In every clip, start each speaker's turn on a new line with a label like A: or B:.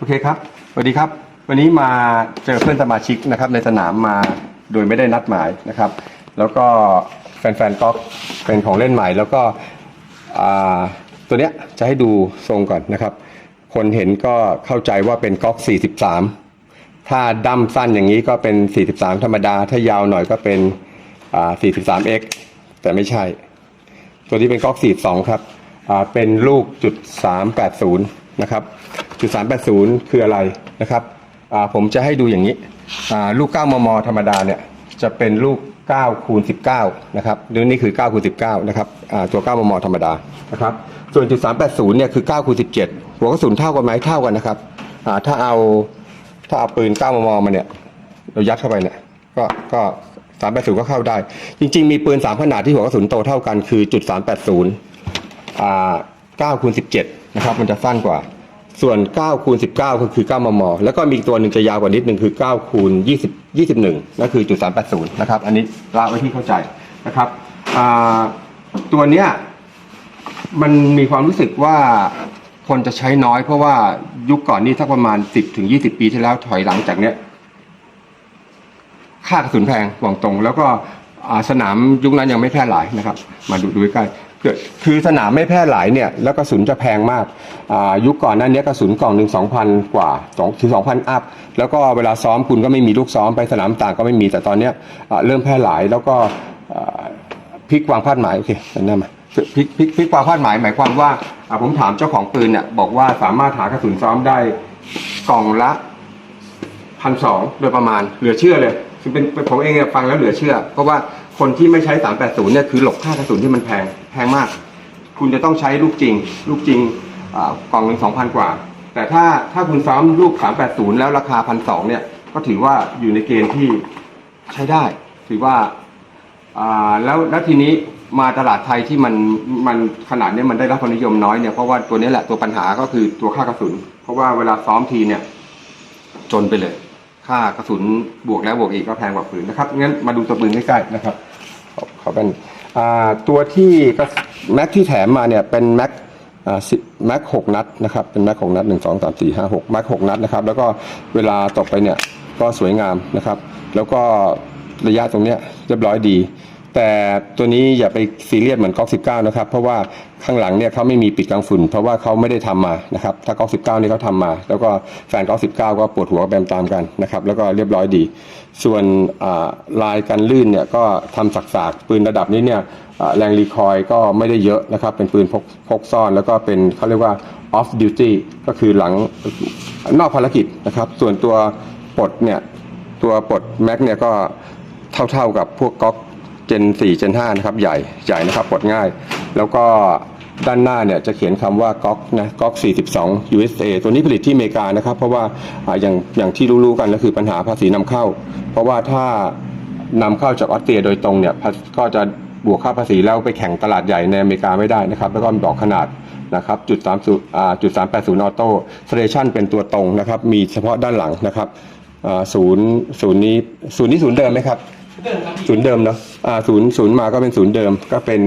A: โอเคครับสวัสดีครับ วันนี้มาเจอเพื่อนสมาชิกนะครับในสนามมาโดยไม่ได้นัดหมายนะครับ แล้วก็แฟนๆก็เป็นของเล่นใหม่ แล้วก็ตัวเนี้ยจะให้ดูทรงก่อนนะครับ คนเห็นก็เข้าใจว่าเป็นก๊อก 43 ถ้าดั้มสั้นอย่างนี้ก็เป็น 43 ธรรมดา ถ้ายาวหน่อยก็เป็น 43x แต่ไม่ใช่ ตัวนี้เป็นก๊อก 42 ครับเป็นลูกจุด380 นะครับ จุด380คืออะไรนะครับผมจะให้ดูอย่างนี้ ลูก 9 มม ธรรมดาเนี่ยจะเป็นลูก 9 คูณ 19 นะครับหรือนี่คือ 9 คูณ 19 นะครับตัว 9 มม ธรรมดานะครับส่วนจุด380 เนี่ยคือ 9 คูณ 17 หัวกระสุนเท่ากันไหมเท่ากันนะครับถ้าเอาถ้าเอาปืน 9 มม มาเนี่ยเรายัดเข้าไปเนี่ยก็ก็สามแปดศูนย์ก็เข้าได้ จริง ๆ มีปืนสามขนาดที่หัวกระสุนโตเท่ากันคือจุดสามแปดศูนย์เก้าคูณสิบเจ็ดนะครับมันจะสั้นกว่า ส่วนเก้าคูณสิบเก้าก็คือเก้ามม แล้วก็มีตัวหนึ่งจะยาวกว่านิดหนึ่งคือเก้าคูณยี่สิบยี่สิบหนึ่งนั่นคือจุดสามแปดศูนะครับ อันนี้ละไว้ที่เข้าใจนะครับ ตัวเนี้ยมันมีความรู้สึกว่าคนจะใช้น้อย เพราะว่ายุคก่อนนี้สักประมาณ 10ถึง20 ปีที่แล้วถอยหลังจากเนี้ยค่ากระสุนแพงบอกตรง แล้วก็สนามยุคนั้นยังไม่แพร่หลายนะครับ มาดูดูใกล้ คือคือสนามไม่แพร่หลายเนี่ยแล้วกระสุนจะแพงมากอ่ายุคก่อนหนั้นเนี้ยกระสุนกล่องหนึ่งสองพันกว่าสองถึงสองพันอัพแล้วก็เวลาซ้อมคุณก็ไม่มีลูกซ้อมไปสนามต่างก็ไม่มีแต่ตอนเนี้ยอ่าเริ่มแพร่หลายแล้วก็อ่าพลิกวางพาดหมายโอเคนั่นนะมาพลิกพลิกพลิกวางพาดหมายหมายความว่าอ่าผมถามเจ้าของปืนเนี่ยบอกว่าสามารถหากระสุนซ้อมได้กล่องละพันสองโดยประมาณเหลือเชื่อเลยซึ่งเป็นผมเองเนี่ยฟังแล้วเหลือเชื่อ เพราะว่า คนที่ไม่ใช้ 380 เนี่ยคือหลบค่ากระสุนที่มันแพงแพงมาก คุณจะต้องใช้ลูกจริง ลูกจริงอ่ากล่องหนึ่งสองพันกว่า แต่ถ้าถ้าคุณซ้อมลูก 380 แล้วราคาพันสองเนี่ยก็ถือว่าอยู่ในเกณฑ์ที่ใช้ได้ ถือว่าอ่าแล้วแล้วทีนี้มาตลาดไทยที่มันมันขนาดเนี้ยมันได้รับความนิยมน้อยเนี่ยเพราะว่าตัวนี้แหละตัวปัญหาก็คือตัวค่ากระสุน เพราะว่าเวลาซ้อมทีเนี่ย จนไปเลย ค่ากระสุนบวกแล้วบวกอีกก็แพงกว่าปืนนะครับงั้นมาดูตัวปืนใกล้ๆนะครับ ขอขอเป็นตัวที่แม็กที่แถมมาเนี่ยเป็นแม็กสิแม็กหกนัดนะครับเป็นแม็กหกนัดหนึ่งสองสามสี่ห้าหกแม็กหกนัดนะครับแล้วก็เวลาตกไปเนี่ยก็สวยงามนะครับ แล้วก็ระยะตรงเนี้ยเรียบร้อยดี แต่ตัวนี้อย่าไปซีเรียสเหมือนก๊อก19 นะครับ เพราะว่าข้างหลังเนี่ยเขาไม่มีปิดกลางฝุ่น เพราะว่าเขาไม่ได้ทำมานะครับ ถ้าก๊อก19นี่เขาทำมา แล้วก็แฟนก๊อก19 ก็ปวดหัวแบมตามกันนะครับ แล้วก็เรียบร้อยดี ส่วนลายกันลื่นเนี่ยก็ทำสักๆ ปืนระดับนี้เนี่ยแรงรีคอยก็ไม่ได้เยอะนะครับ เป็นปืนพกพกซ่อน แล้วก็เป็นเขาเรียกว่า off duty ก็คือหลังนอกภารกิจนะครับ ส่วนตัวปลดเนี่ยตัวปลดแม็กเนี่ยก็เท่าๆกับพวกก๊อก เจน 4 เจน 5 นะครับ ใหญ่ใหญ่นะครับปลดง่าย แล้วก็ด้านหน้าเนี่ยจะเขียนคำว่าก๊อกนะก๊อก 42 USA ตัวนี้ผลิตที่อเมริกานะครับ เพราะว่าอย่างอย่างที่รู้ๆกันก็คือปัญหาภาษีนำเข้า เพราะว่าถ้านำเข้าจากออสเตรียโดยตรงเนี่ยภาก็จะบวกค่าภาษีแล้วไปแข่งตลาดใหญ่ในอเมริกาไม่ได้นะครับ แล้วก็มีบอกขนาดนะครับจุด30อ่าจุด380ออโต้สเตชันเป็นตัวตรงนะครับ มีเฉพาะด้านหลังนะครับศูนย์ศูนย์นี้ศูนย์นี้ศูนย์เดิมไหมครับ ศูนย์เดิมเนาะอ่าศูนย์ศูนย์มาก็เป็นศูนย์เดิม ก็เป็น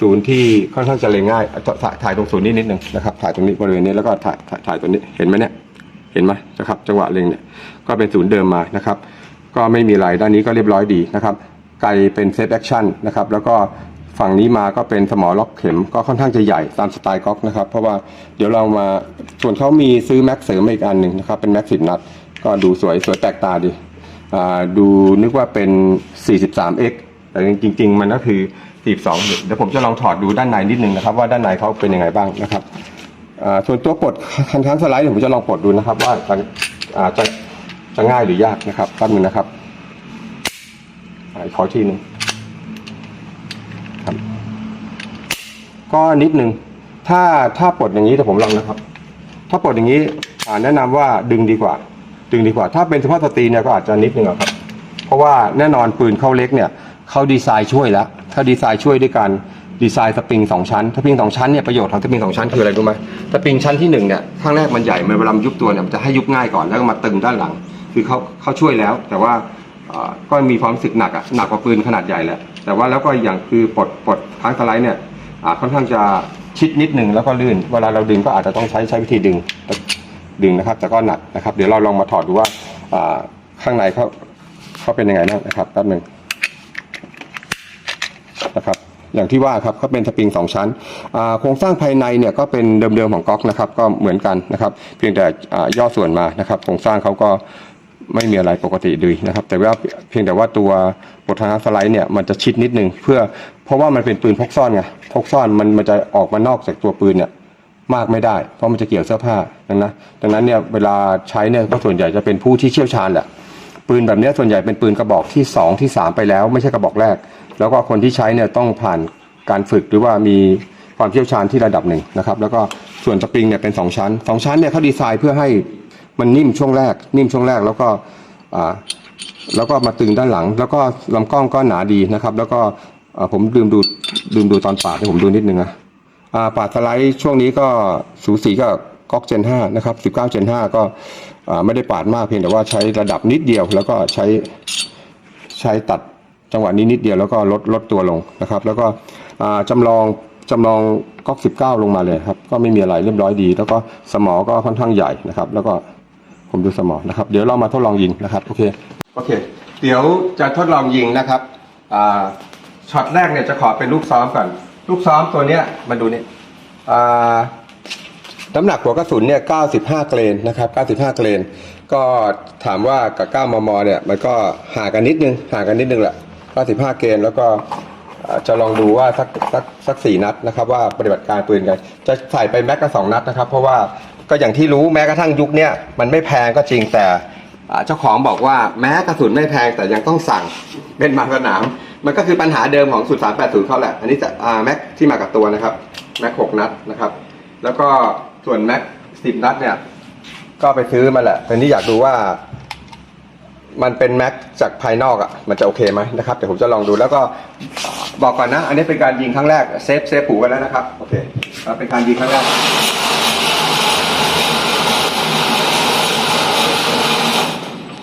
A: ศูนย์ที่ค่อนข้างจะเลงง่ายถ่ายถ่ายตรงศูนย์นี้นิดนึงนะครับถ่ายตรงนี้บริเวณนี้แล้วก็ถ่ายถ่ายถ่ายตรงนี้เห็นไหมเนี่ยเห็นไหมนะครับจังหวะเล็งเนี่ยก็เป็นศูนย์เดิมมานะครับ ก็ไม่มีอะไรด้านนี้ก็เรียบร้อยดีนะครับไกลเป็นเซฟแอคชั่นนะครับแล้วก็ฝั่งนี้มาก็เป็นสมอล็อกเข็มก็ค่อนข้างจะใหญ่ตามสไตล์ก๊อกนะครับ เพราะว่าเดี๋ยวเรามาส่วนเขามีซื้อแม็กเสริมอีกอันหนึ่งนะครับเป็นแม็กสิบนัด ก็ดูสวยสวยแตกตาดี ดูนึกว่าเป็น 43x แต่จริง ๆ มันก็คือ 42เดี๋ยวผมจะลองถอดดูด้านในนิดนึงนะครับ ว่าด้านในเขาเป็นยังไงบ้างนะครับส่วนตัวปลดคันทั้งสไลด์เดี๋ยวผมจะลองปลดดูนะครับ ว่าจะาจะจะง่ายหรือยากนะครับแป๊บนึงนะครับขอทีหนึงครับก็นิดนึงถ้าถ้าปลดอย่างนี้แต่ผมลองนะครับ ถ้าปลดอย่างนี้แนะนำว่าดึงดีกว่า ดึงดีกว่า ถ้าเป็นเฉพาะสตรีเนี่ยก็อาจจะนิดนึงอะครับ เพราะว่าแน่นอนปืนเข้าเล็กเนี่ยเขาดีไซน์ช่วยแล้วเขาดีไซน์ช่วยด้วยการดีไซน์สปริงสองชั้นสปริงสองชั้นเนี่ยประโยชน์ของสปริงสองชั้นคืออะไรรู้ไหมสปริงชั้นที่หนึ่งเนี่ยข้างแรกมันใหญ่มันเวลามันยุบตัวเนี่ยมันจะให้ยุบง่ายก่อนแล้วก็มาตึงด้านหลัง คือเขาเขาช่วยแล้ว แต่ว่าก็มีความรู้สึกหนักอะหนักกว่าปืนขนาดใหญ่แหละแต่ว่าแล้วก็อย่างคือปลดปลดค้างสไลด์เนี่ยค่อนข้างจะชิดนิดหนึ่งแล้วก็ลื่น เวลาเราดึงก็อาจจะต้องใช้ใช้วิธีดึง ดึงนะครับ แต่ก็หนักนะครับ เดี๋ยวเราลองมาถอดดูว่าข้างในเขาเขาเป็นยังไงบ้างนะครับแป๊บหนึ่งนะครับอย่างที่ว่าครับเขาเป็นสปริงสองชั้นโครงสร้างภายในเนี่ยก็เป็นเดิมๆของก๊อกนะครับ ก็เหมือนกันนะครับ เพียงแต่ย่อส่วนมานะครับ โครงสร้างเขาก็ไม่มีอะไรปกติดีนะครับ แต่ว่าเพียงแต่ว่าตัวโปรทานสไลด์เนี่ยมันจะชิดนิดนึงเพื่อเพราะว่ามันเป็นปืนพกซ่อนไงพกซ่อนมันมันจะออกมานอกจากตัวปืนเนี่ย มากไม่ได้ เพราะมันจะเกี่ยวเสื้อผ้าดังนั้นดังนั้นเนี่ยเวลาใช้เนี่ยก็ส่วนใหญ่จะเป็นผู้ที่เชี่ยวชาญแหละปืนแบบนี้ส่วนใหญ่เป็นปืนกระบอกที่สองที่สามไปแล้วไม่ใช่กระบอกแรก แล้วก็คนที่ใช้เนี่ยต้องผ่านการฝึกหรือว่ามีความเชี่ยวชาญที่ระดับหนึ่งนะครับแล้วก็ส่วนสปริงเนี่ยเป็นสองชั้นสองชั้นเนี่ยเขาดีไซน์เพื่อให้มันนิ่มช่วงแรก นิ่มช่วงแรกแล้วก็อ่าแล้วก็มาตึงด้านหลัง แล้วก็ลำกล้องก็หนาดีนะครับ แล้วก็ผมลืมดูลืมดูตอนปาดให้ผมดูนิดนึงนะ ป่าสไลด์ช่วงนี้ก็สูสีกับก๊อกเจน5นะครับ19เจน5ก็ไม่ได้ปาดมากเพียงแต่ว่าใช้ระดับนิดเดียว แล้วก็ใช้ใช้ตัดจังหวะนี้นิดเดียวแล้วก็ลดลดตัวลงนะครับ แล้วก็อ่าจำลองจำลองก๊อก19 ลงมาเลยครับ ก็ไม่มีอะไรเรียบร้อยดี แล้วก็สมอก็ค่อนข้างใหญ่นะครับ แล้วก็ผมดูสมองนะครับ เดี๋ยวเรามาทดลองยิงนะครับโอเคโอเค เดี๋ยวจะทดลองยิงนะครับช็อตแรกเนี่ยจะขอเป็นลูกซ้อมก่อน ลูกซ้อมตัวเนี้ยมาดูนี่อ่าน้ำหนักหัวกระสุนเนี่ย 95 เกรนนะครับ 95 เกรน ก็ถามว่ากับ 9 มม เนี่ย มันก็ห่างกันนิดนึง ห่างกันนิดนึงแหละ 95 เกรน แล้วก็จะลองดูว่าสักสักสักสี่นัดนะครับ ว่าปฏิบัติการปืนกัน จะใส่ไปแม็กกะสองนัดนะครับ เพราะว่าก็อย่างที่รู้แม้กระทั่งยุคเนี้ยมันไม่แพงก็จริงแต่เจ้าของบอกว่าแม้กระสุนไม่แพงแต่ยังต้องสั่งเป็นมาสนาม มันก็คือปัญหาเดิมของสุด380เขาแหละ อันนี้จะอ่าแม็กที่มากับตัวนะครับแม็กหกนัดนะครับ แล้วก็ส่วนแม็กสิบนัดเนี่ย ก็ไปซื้อมาแหละแต่นี่อยากดูว่ามันเป็นแม็กจากภายนอกอะ่ะมันจะโอเคไหมนะครับเดี๋ยวผมจะลองดูแล้วก็บอกก่อนนะ อันนี้เป็นการยิงครั้งแรกเซฟเซฟผูกันแล้วนะครับโอเคเป็นการยิงครั้งแรก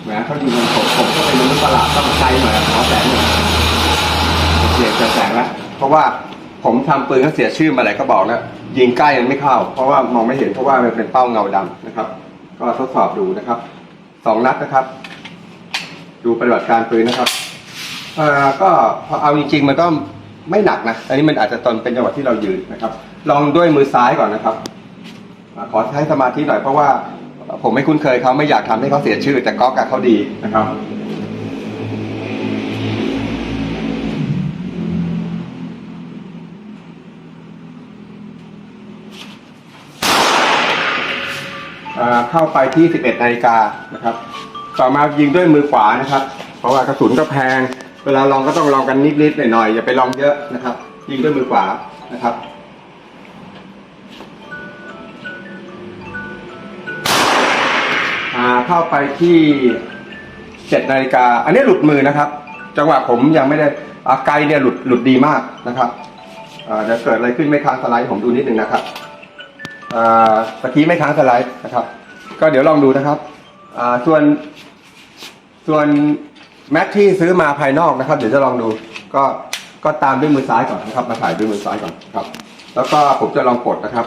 A: แหมเขายิงผมผมก็เป็นมนุษย์ประหลาดต้องใช้หน่อยขอแสงหน่อย โอเคจะแสงแล้วเพราะว่าผมทำปืนเขาเสียชื่อมาหลายก็บอกแล้วยิงใกล้มันไม่เข้า เพราะว่ามองไม่เห็นเพราะว่ามันเป็นเป้าเงาดำนะครับ ก็ทดสอบดูนะครับสองนัดนะครับ ดูปฏิบัติการปืนนะครับเอ่อก็พอเอาจริงๆมันก็ไม่หนักนะอันนี้มันอาจจะตอนเป็นจังหวะที่เรายืนนะครับ ลองด้วยมือซ้ายก่อนนะครับขอใช้สมาธิหน่อยเพราะว่าผมไม่คุ้นเคยเขาไม่อยากทำให้เขาเสียชื่อ แต่ก๊อกอะเขาดีนะครับ เข้าไปที่ 11นาฬิกานะครับ ต่อมายิงด้วยมือขวานะครับ เพราะว่ากระสุนก็แพง เวลาลองก็ต้องลองกันนิดๆหน่อยๆอย่าไปลองเยอะนะครับ ยิงด้วยมือขวานะครับเข้าไปที่7นาฬิกาอันนี้หลุดมือนะครับ จังหวะผมยังไม่ได้อาไกลเนี่ยหลุดหลุดดีมากนะครับจะเกิดอะไรขึ้นไม่ค้างสไลด์ผมดูนิดนึงนะครับตะกี้ไม่ค้างสไลด์นะครับ ก็เดี๋ยวลองดูนะครับอ่าส่วนส่วนแม็กที่ซื้อมาภายนอกนะครับ เดี๋ยวจะลองดู ก็ก็ตามด้วยมือซ้ายก่อนนะครับ มาถ่ายด้วยมือซ้ายก่อนครับ แล้วก็ผมจะลองปลดนะครับ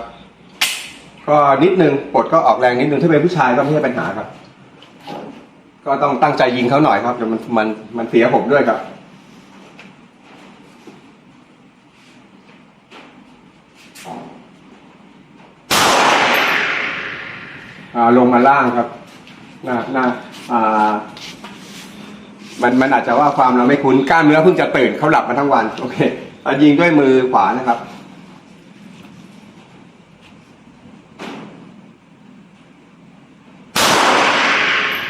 A: ก็นิดนึงปลดก็ออกแรงนิดนึงถ้าเป็นผู้ชายก็ไม่ใช่ปัญหาครับ ก็ต้องตั้งใจยิงเขาหน่อยครับเดี๋ยวมันมันมันเสียผมด้วยครับ อ่า ลงมาล่างครับน้าน้าอ่ามันมันอาจจะว่าความเราไม่คุ้นกล้ามเนื้อเพิ่งจะตื่นเขาหลับมาทั้งวันโอเคเอายิงด้วยมือขวานะครับ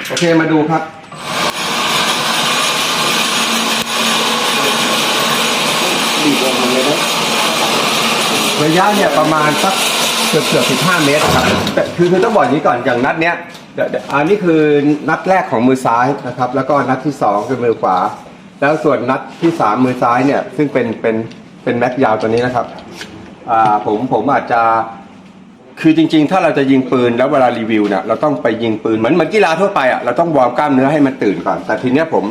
A: โอเคมาดูครับดีกว่าเลยนะระยะเนี่ยประมาณสัก กือบเกือบสิบห้าเมตรครับแต่คือคือต้องบอกอย่างนี้ก่อนอย่างนัดเนี้ยเดี๋ยวเดี๋ยวอันนี้คือนัดแรกของมือซ้ายนะครับ แล้วก็นัดที่สองคือมือขวา แล้วส่วนนัดที่สามมือซ้ายเนี่ยซึ่งเป็นเป็นเป็นแม็กยาวตัวนี้นะครับอ่าผมผมอาจจะ คือจริง ๆ ถ้าเราจะยิงปืนแล้วเวลารีวิวเนี่ยเราต้องไปยิงปืนเหมือนเหมือนกีฬาทั่วไปอะเราต้องวอร์มกล้ามเนื้อให้มันตื่นก่อน แต่ทีเนี้ยผม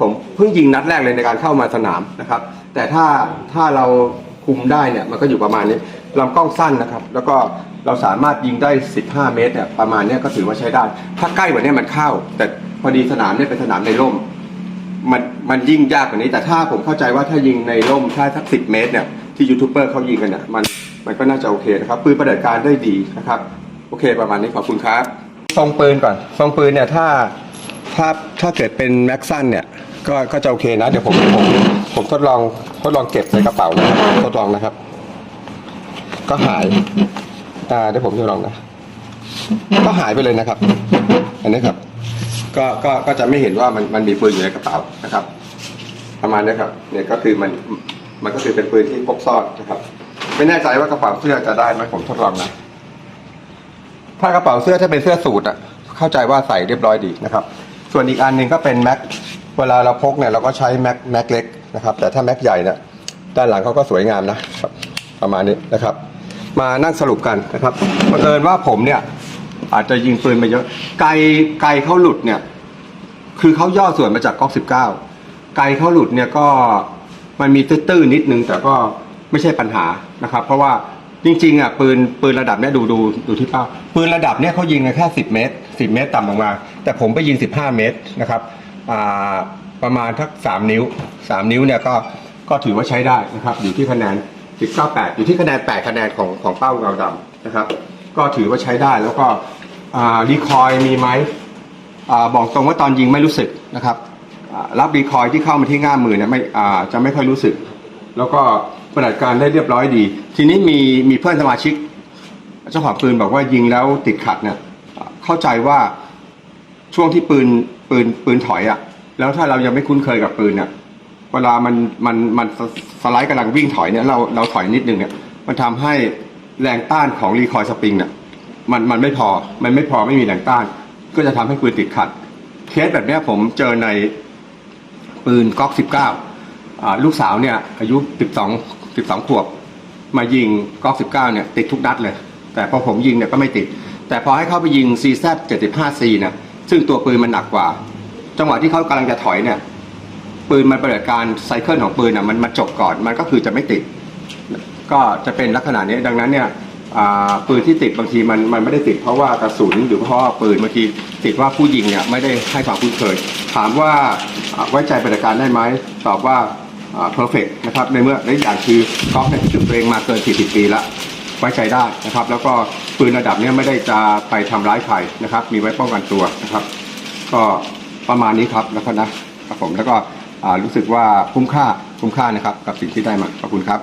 A: ผมเพิ่งยิงนัดแรกเลยในการเข้ามาสนามนะครับ แต่ถ้าถ้าเราคุมได้เนี่ยมันก็อยู่ประมาณนี้ ลำกล้องสั้นนะครับ แล้วก็เราสามารถยิงได้ 15 เมตรเนี่ยประมาณเนี้ยก็ถือว่าใช้ได้ ถ้าใกล้กว่านี้มันเข้า แต่พอดีสนามเนี่ยเป็นสนามในร่ม มันมันยิ่งยากกว่านี้แต่ถ้าผมเข้าใจว่าถ้ายิงในร่มถ้าสักสิเมตรเนี่ยที่ยูทูบเบอร์เขายิงกันเนี่ยมันมันก็น่าจะโอเคนะครับปืนปฏิบัติการได้ดีนะครับโอเคประมาณนี้ขอบคุณครับทรงปืนก่อนทรงปืนเนี่ยถ้าถ้าถ้าเกิดเป็นแม็กซันเนี่ยก็ก็จะโอเคนะ เดี๋ยวผมผมผมทดลองทดลองเก็บในกระเป๋านะครับทดลองนะครับ ก็หาย อ่าเดี๋ยวผมทดลองนะ ก็หายไปเลยนะครับ อันนี้ครับ ก็ ก็ ก็จะไม่เห็นว่ามัน มันมีปืนอยู่ในกระเป๋านะครับ ประมาณนี้ครับ เนี่ยก็คือมัน มันก็คือเป็นปืนที่พกซ่อนนะครับ ไม่แน่ใจว่ากระเป๋าเสื้อจะได้ไหมผมทดลองนะ ถ้ากระเป๋าเสื้อถ้าเป็นเสื้อสูทอะ เข้าใจว่าใส่เรียบร้อยดีนะครับ ส่วนอีกอันหนึ่งก็เป็นแม็ก เวลาเราพกเนี่ยเราก็ใช้แม็ก แม็กเล็กนะครับ แต่ถ้าแม็กใหญ่เนี่ยด้านหลังเขาก็สวยงามนะครับ ประมาณนี้นะครับ มานั่งสรุปกันนะครับบังเอิญว่าผมเนี่ย อาจจะยิงปืนไปเยอะ ไกลไกลเขาหลุดเนี่ย คือเขาย่อส่วนมาจากก๊อกสิบเก้าไกลเขาหลุดเนี่ยก็มันมีตื้อๆนิดนึง แต่ก็ไม่ใช่ปัญหานะครับ เพราะว่าจริงๆอะปืนปืนระดับเนี้ยดูดูดูที่เป้าปืนระดับเนี้ยเขายิงกันแค่สิบเมตรสิบเมตรต่ำลงมา แต่ผมไปยิงสิบห้าเมตรนะครับอ่าประมาณทักสามนิ้วสามนิ้วเนี่ยก็ก็ถือว่าใช้ได้นะครับ อยู่ที่คะแนน สิบเก้าแปดอยู่ที่คะแนนแปดคะแนนของของเป้าเงาดำนะครับ ก็ถือว่าใช้ได้แล้วก็รีคอยมีไหมอบอกตรงว่าตอนยิงไม่รู้สึกนะครับรับรีคอยที่เข้ามาที่ง่ามมือเนี่ยไม่จะไม่ค่อยรู้สึก แล้วก็ปฏิบัติการได้เรียบร้อยดี ทีนี้มีมีเพื่อนสมาชิกเจ้าของปืนบอกว่ายิงแล้วติดขัดเนี่ยเข้าใจว่าช่วงที่ปืนปืนปืนถอยอะ่ะแล้วถ้าเรายังไม่คุ้นเคยกับปืนเนี่ย เวลามันมันมันสไลด์กำลังวิ่งถอยเนี่ยเราเราถอยนิดนึงเนี่ยมันทำให้แรงต้านของรีคอยสปริงเนี่ยมันมันไม่พอมันไม่พอไม่มีแรงต้าน ก็จะทำให้ปืนติดขัด เคสแบบนี้ผมเจอในปืนก๊อกสิบเก้าลูกสาวเนี่ยอายุสิบสองสิบสองขวบ มายิงก๊อกสิบเก้าเนี่ยติดทุกนัดเลย แต่พอผมยิงเนี่ยก็ไม่ติด แต่พอให้เข้าไปยิง CZ 75C เนี่ยซึ่งตัวปืนมันหนักกว่า จังหวะที่เขากำลังจะถอยเนี่ย ปืนมันปฏิบัติการไซเคิลของปืนอะมันมันจบก่อนมันก็คือจะไม่ติด ก็จะเป็นลักษณะนี้ดังนั้นเนี่ยปืนที่ติดบางทีมันมันไม่ได้ติดเพราะว่ากระสุนหรือเพราะปืนบางทีติดว่าผู้ยิงเนี่ยไม่ได้ให้ความคุ้นเคย ถามว่าไว้ใจปฏิบัติการได้ไหมตอบว่าเพอร์เฟกนะครับในเมื่อในอย่างคือกอล์ฟเนี่ยจุดตัวเองมาเกิน 40 ปีละไว้ใจได้นะครับ แล้วก็ปืนระดับเนี้ไม่ได้จะไปทำร้ายใครนะครับ มีไว้ป้องกันตัวนะครับ ก็ประมาณนี้ครับแล้วก็นะครับผมแล้วก็ รู้สึกว่าคุ้มค่าคุ้มค่านะครับ กับสิ่งที่ได้มาขอบคุณครับ